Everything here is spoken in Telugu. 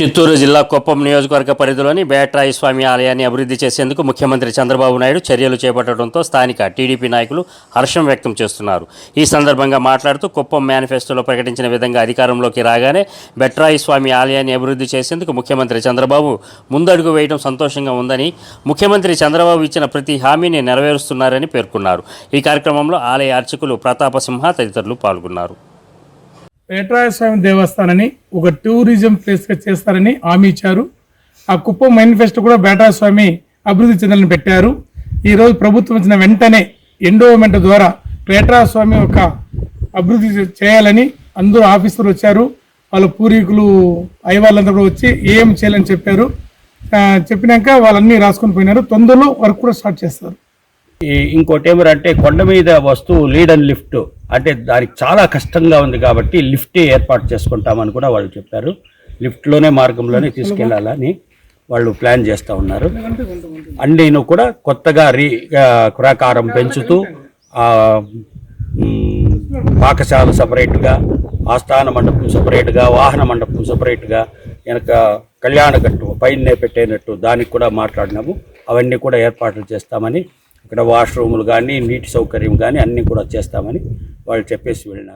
చిత్తూరు జిల్లా కుప్పం నియోజకవర్గ పరిధిలోని బేట్రాయి స్వామి ఆలయాన్ని అభివృద్ధి చేసేందుకు ముఖ్యమంత్రి చంద్రబాబు నాయుడు చర్యలు చేపట్టడంతో స్థానిక టీడీపీ నాయకులు హర్షం వ్యక్తం చేస్తున్నారు. ఈ సందర్భంగా మాట్లాడుతూ కుప్పం మేనిఫెస్టోలో ప్రకటించిన విధంగా అధికారంలోకి రాగానే బెట్రాయి స్వామి ఆలయాన్ని అభివృద్ధి చేసేందుకు ముఖ్యమంత్రి చంద్రబాబు ముందడుగు వేయడం సంతోషంగా ఉందని ముఖ్యమంత్రి చంద్రబాబు ఇచ్చిన ప్రతి హామీని నెరవేరుస్తున్నారని పేర్కొన్నారు. ఈ కార్యక్రమంలో ఆలయ అర్చకులు ప్రతాపసింహ తదితరులు పాల్గొన్నారు. పేట్రాయస్వామి దేవస్థానాన్ని ఒక టూరిజం ప్లేస్గా చేస్తారని హామీ ఇచ్చారు. ఆ కుప్పం మేనిఫెస్టో కూడా బేటాస్వామి అభివృద్ధి చెందాలని పెట్టారు. ఈరోజు ప్రభుత్వం వచ్చిన వెంటనే ఎండోమెంట్ ద్వారా పేట్రాస్వామి ఒక అభివృద్ధి చేయాలని అందరూ ఆఫీసర్లు వచ్చారు. వాళ్ళ పూర్వీకులు అయ్య వాళ్ళందరూ కూడా వచ్చి ఏం చేయాలని చెప్పారు. చెప్పినాక వాళ్ళన్నీ రాసుకొని పోయినారు. తొందరలో వర్క్ కూడా స్టార్ట్ చేస్తారు. ఇంకోటి ఏమరంటే కొండ మీద వస్తువు లీడ్ అండ్ లిఫ్ట్. అంటే దానికి చాలా కష్టంగా ఉంది కాబట్టి లిఫ్ట్ ఏర్పాటు చేసుకుంటామని కూడా వాళ్ళు చెప్పారు. లిఫ్ట్లోనే మార్గంలోనే తీసుకెళ్ళాలని వాళ్ళు ప్లాన్ చేస్తూ ఉన్నారు. అండీను కూడా కొత్తగా రీ ఆ, ప్రాకారం పెంచుతూ పాకశాల సపరేట్గా ఆస్థాన మండపం సపరేట్గా వాహన మండపం సపరేట్గా వెనక కళ్యాణగట్టు పైనే పెట్టేనట్టు దానికి కూడా మాట్లాడినాము. అవన్నీ కూడా ఏర్పాట్లు చేస్తామని ఇక్కడ వాష్రూములు కానీ నీటి సౌకర్యం కానీ అన్నీ కూడా చేస్తామని వాళ్ళు చెప్పేసి వెళ్ళినారు.